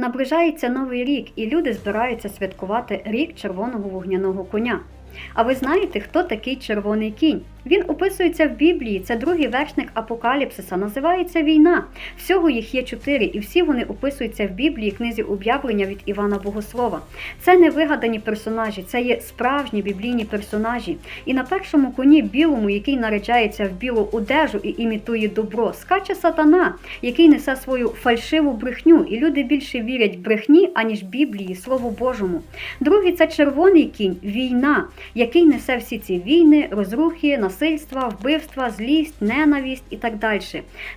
Наближається новий рік, і люди збираються святкувати рік червоного вогняного коня. А ви знаєте, хто такий червоний кінь? Він описується в Біблії. Це другий вершник Апокаліпсиса. Називається війна. Всього їх є чотири, і всі вони описуються в Біблії, книзі об'явлення від Івана Богослова. Це не вигадані персонажі, це є справжні біблійні персонажі. І на першому коні білому, який наряджається в білу одежу і імітує добро, скаче сатана, який несе свою фальшиву брехню. І люди більше вірять брехні, аніж Біблії, Слову Божому. Другий це червоний кінь, війна, який несе всі ці війни, розрухи, насильства, вбивства, злість, ненависть і так далі.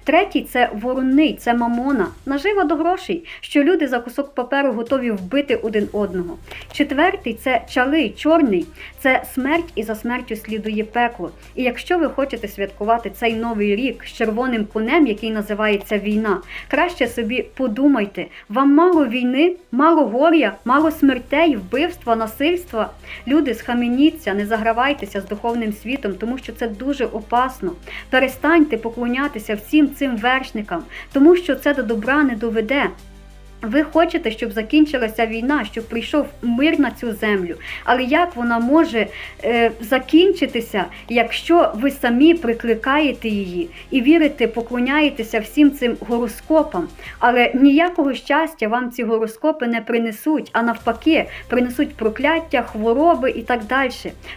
Третій це воронний, це мамона, нажива до грошей, що люди за кусок паперу готові вбити один одного. Четвертий це чалий, чорний, це смерть і за смертю слідує пекло. І якщо ви хочете святкувати цей новий рік з червоним конем, який називається війна, краще собі подумайте, вам мало війни, мало горя, мало смертей, вбивства, насильства. Люди, схаменіться, не загравайтеся з духовним світом, тому що це дуже опасно. Перестаньте поклонятися всім цим вершникам, тому що це до добра не доведе. Ви хочете, щоб закінчилася війна, щоб прийшов мир на цю землю. Але як вона може е, закінчитися, якщо ви самі прикликаєте її і вірите, поклоняєтеся всім цим гороскопам? Але ніякого щастя вам ці гороскопи не принесуть, а навпаки, принесуть прокляття, хвороби і так далі.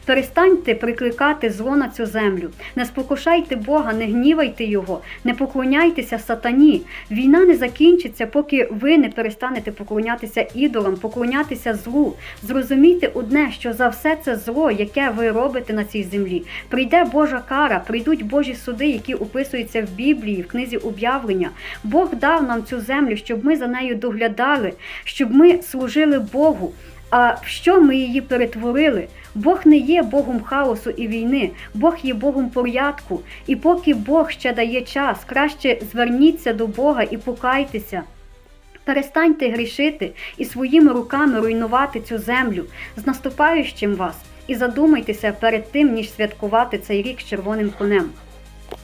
Перестаньте прикликати зло на цю землю. Не спокушайте Бога, не гнівайте Його, не поклоняйтеся сатані. Війна не закінчиться, поки ви не перестанете поклонятися ідолам, поклонятися злу. Зрозумійте одне, що за все це зло, яке ви робите на цій землі, прийде Божа кара, прийдуть Божі суди, які описуються в Біблії, в книзі об'явлення. Бог дав нам цю землю, щоб ми за нею доглядали, щоб ми служили Богу. А в що ми її перетворили? Бог не є Богом хаосу і війни, Бог є Богом порядку. І поки Бог ще дає час, краще зверніться до Бога і покайтеся. Перестаньте грішити і своїми руками руйнувати цю землю з наступаючим вас і задумайтеся перед тим, ніж святкувати цей рік з червоним конем.